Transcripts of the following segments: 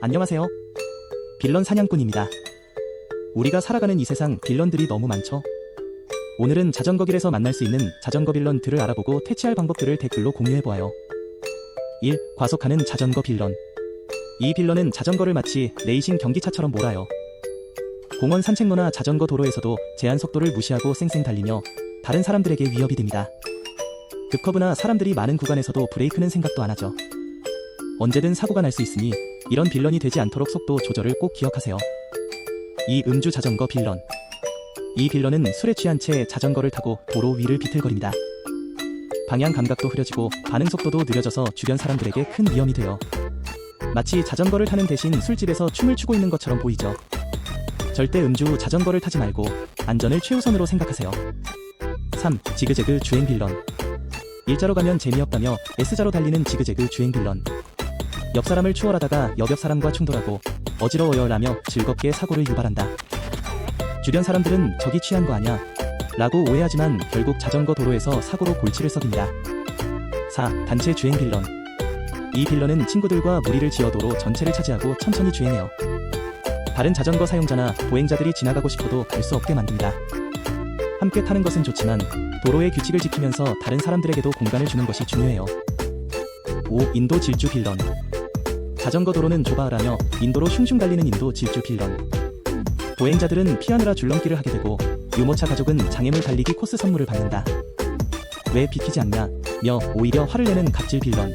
안녕하세요. 빌런 사냥꾼입니다. 우리가 살아가는 이 세상 빌런들이 너무 많죠? 오늘은 자전거 길에서 만날 수 있는 자전거 빌런들을 알아보고 퇴치할 방법들을 댓글로 공유해보아요. 1. 과속하는 자전거 빌런. 이 빌런은 자전거를 마치 레이싱 경기차처럼 몰아요. 공원 산책로나 자전거 도로에서도 제한 속도를 무시하고 쌩쌩 달리며 다른 사람들에게 위협이 됩니다. 급커브나 사람들이 많은 구간에서도 브레이크는 생각도 안 하죠. 언제든 사고가 날 수 있으니 이런 빌런이 되지 않도록 속도 조절을 꼭 기억하세요. 이 음주 자전거 빌런. 이 빌런은 술에 취한 채 자전거를 타고 도로 위를 비틀거립니다. 방향 감각도 흐려지고 반응 속도도 느려져서 주변 사람들에게 큰 위험이 돼요. 마치 자전거를 타는 대신 술집에서 춤을 추고 있는 것처럼 보이죠. 절대 음주 후 자전거를 타지 말고 안전을 최우선으로 생각하세요. 3. 지그재그 주행 빌런. 일자로 가면 재미없다며 S자로 달리는 지그재그 주행 빌런. 옆 사람을 추월하다가 옆옆 사람과 충돌하고 어지러워요 라며 즐겁게 사고를 유발한다. 주변 사람들은 저기 취한 거 아냐? 라고 오해하지만 결국 자전거 도로에서 사고로 골치를 썩입니다. 4. 단체 주행 빌런. 이 빌런은 친구들과 무리를 지어 도로 전체를 차지하고 천천히 주행해요. 다른 자전거 사용자나 보행자들이 지나가고 싶어도 갈 수 없게 만듭니다. 함께 타는 것은 좋지만 도로의 규칙을 지키면서 다른 사람들에게도 공간을 주는 것이 중요해요. 5. 인도 질주 빌런. 자전거 도로는 좁아하라며 인도로 슝슝 달리는 인도 질주 빌런. 보행자들은 피하느라 줄넘기를 하게 되고 유모차 가족은 장애물 달리기 코스 선물을 받는다. 왜 비키지 않냐? 며 오히려 화를 내는 갑질 빌런.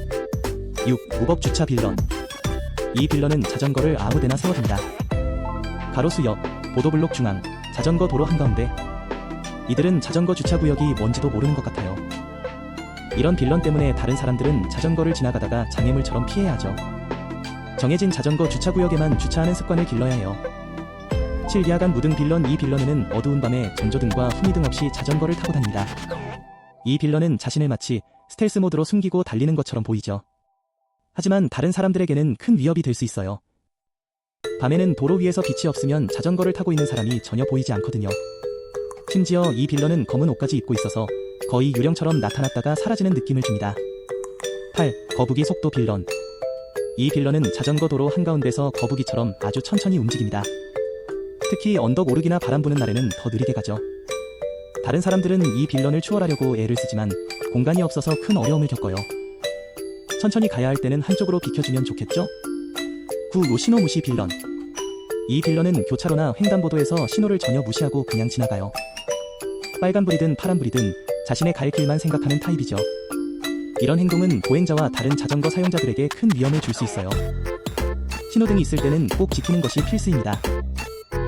6. 무법 주차 빌런. 이 빌런은 자전거를 아무데나 세워둔다. 가로수역, 보도블록 중앙, 자전거 도로 한가운데. 이들은 자전거 주차 구역이 뭔지도 모르는 것 같아요. 이런 빌런 때문에 다른 사람들은 자전거를 지나가다가 장애물처럼 피해야 하죠. 정해진 자전거 주차 구역에만 주차하는 습관을 길러야 해요. 7. 야간 무등 빌런 이 빌런은 어두운 밤에 전조등과 후미등 없이 자전거를 타고 다닌다. 이 빌런은 자신을 마치 스텔스 모드로 숨기고 달리는 것처럼 보이죠. 하지만 다른 사람들에게는 큰 위협이 될 수 있어요. 밤에는 도로 위에서 빛이 없으면 자전거를 타고 있는 사람이 전혀 보이지 않거든요. 심지어 이 빌런은 검은 옷까지 입고 있어서 거의 유령처럼 나타났다가 사라지는 느낌을 줍니다. 8. 거북이 속도 빌런. 이 빌런은 자전거 도로 한가운데서 거북이처럼 아주 천천히 움직입니다. 특히 언덕 오르기나 바람 부는 날에는 더 느리게 가죠. 다른 사람들은 이 빌런을 추월하려고 애를 쓰지만 공간이 없어서 큰 어려움을 겪어요. 천천히 가야 할 때는 한쪽으로 비켜주면 좋겠죠? 9. 노신호 무시 빌런. 이 빌런은 교차로나 횡단보도에서 신호를 전혀 무시하고 그냥 지나가요. 빨간불이든 파란불이든 자신의 갈 길만 생각하는 타입이죠. 이런 행동은 보행자와 다른 자전거 사용자들에게 큰 위험을 줄 수 있어요. 신호등이 있을 때는 꼭 지키는 것이 필수입니다.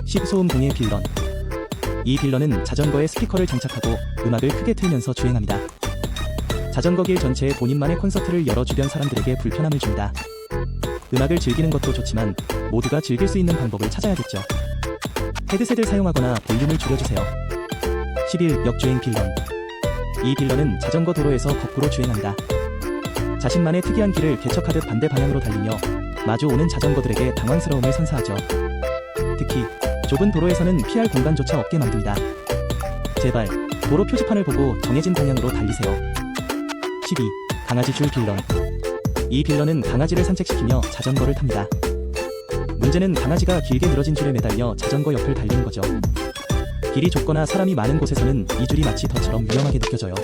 10. 소음 공해 빌런. 이 빌런은 자전거에 스피커를 장착하고 음악을 크게 틀면서 주행합니다. 자전거 길 전체에 본인만의 콘서트를 열어 주변 사람들에게 불편함을 줍니다. 음악을 즐기는 것도 좋지만 모두가 즐길 수 있는 방법을 찾아야겠죠. 헤드셋을 사용하거나 볼륨을 줄여주세요. 11. 역주행 빌런. 이 빌런은 자전거 도로에서 거꾸로 주행합니다. 자신만의 특이한 길을 개척하듯 반대 방향으로 달리며 마주 오는 자전거들에게 당황스러움을 선사하죠. 특히 좁은 도로에서는 피할 공간조차 없게 만듭니다. 제발 도로 표지판을 보고 정해진 방향으로 달리세요. 12. 강아지 줄 빌런. 이 빌런은 강아지를 산책시키며 자전거를 탑니다. 문제는 강아지가 길게 늘어진 줄에 매달려 자전거 옆을 달리는 거죠. 길이 좁거나 사람이 많은 곳에서는 이 줄이 마치 덫처럼 위험하게 느껴져요.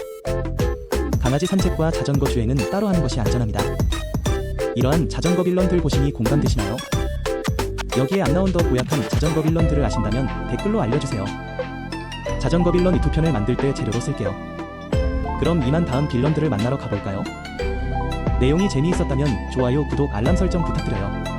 강아지 산책과 자전거 주행은 따로 하는 것이 안전합니다. 이러한 자전거 빌런들 보시니 공감되시나요? 여기에 안 나온 더 고약한 자전거 빌런들을 아신다면 댓글로 알려주세요. 자전거 빌런 2편을 만들 때 재료로 쓸게요. 그럼 이만 다음 빌런들을 만나러 가볼까요? 내용이 재미있었다면 좋아요, 구독, 알람 설정 부탁드려요.